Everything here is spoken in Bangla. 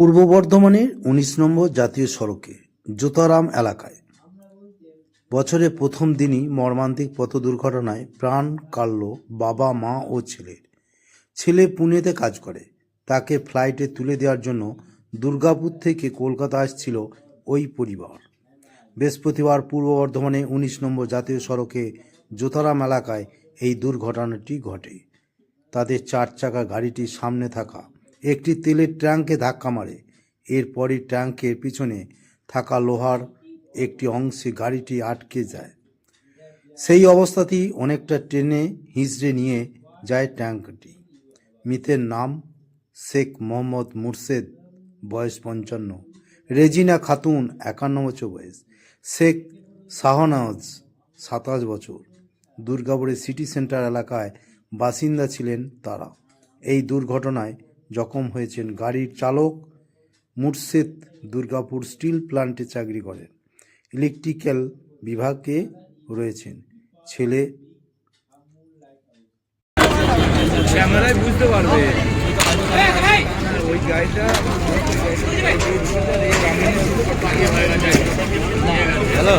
পূর্ব বর্ধমানের উনিশ নম্বর জাতীয় সড়কে, জোতারাম এলাকায়। বছরে প্রথম দিনই মর্মান্তিক পথ দুর্ঘটনায় প্রাণ কাড়ল বাবা, মা ও ছেলের ছেলে পুনেতে কাজ করে। তাকে ফ্লাইটে তুলে দেওয়ার জন্য দুর্গাপুর থেকে কলকাতা আসছিল ওই পরিবার। বৃহস্পতিবার পূর্ব বর্ধমানে উনিশ নম্বর জাতীয় সড়কে, জোতারাম এলাকায় এই দুর্ঘটনাটি ঘটে। তাদের চার চাকা গাড়িটির সামনে থাকা একটি তেলের ট্যাঙ্কে ধাক্কা মারে। এরপরই ট্যাঙ্কের পিছনে থাকা লোহার একটি অংশে গাড়িটি আটকে যায়। সেই অবস্থাতেই অনেকটা ট্রেনে হিঁচড়ে নিয়ে যায় ট্যাঙ্কটি মৃতের নাম শেখ মোহাম্মদ মুর্শেদ, বয়স পঞ্চান্ন। রেজিনা খাতুন, একান্ন বছর বয়স। শেখ শাহনাজ, সাতাশ বছর। দুর্গাপুরের সিটি সেন্টার এলাকায় বাসিন্দা ছিলেন তারা। এই দুর্ঘটনায় জখম হয়েছেন গাড়ির চালক মুর্শেদ দুর্গাপুর স্টিল প্লান্টে চাকরি করেন। ইলেকট্রিক্যাল বিভাগে রয়েছেন। ছেলে ক্যামেরায় বুঝতে পারবে। ওই গাড়িটা হ্যালো।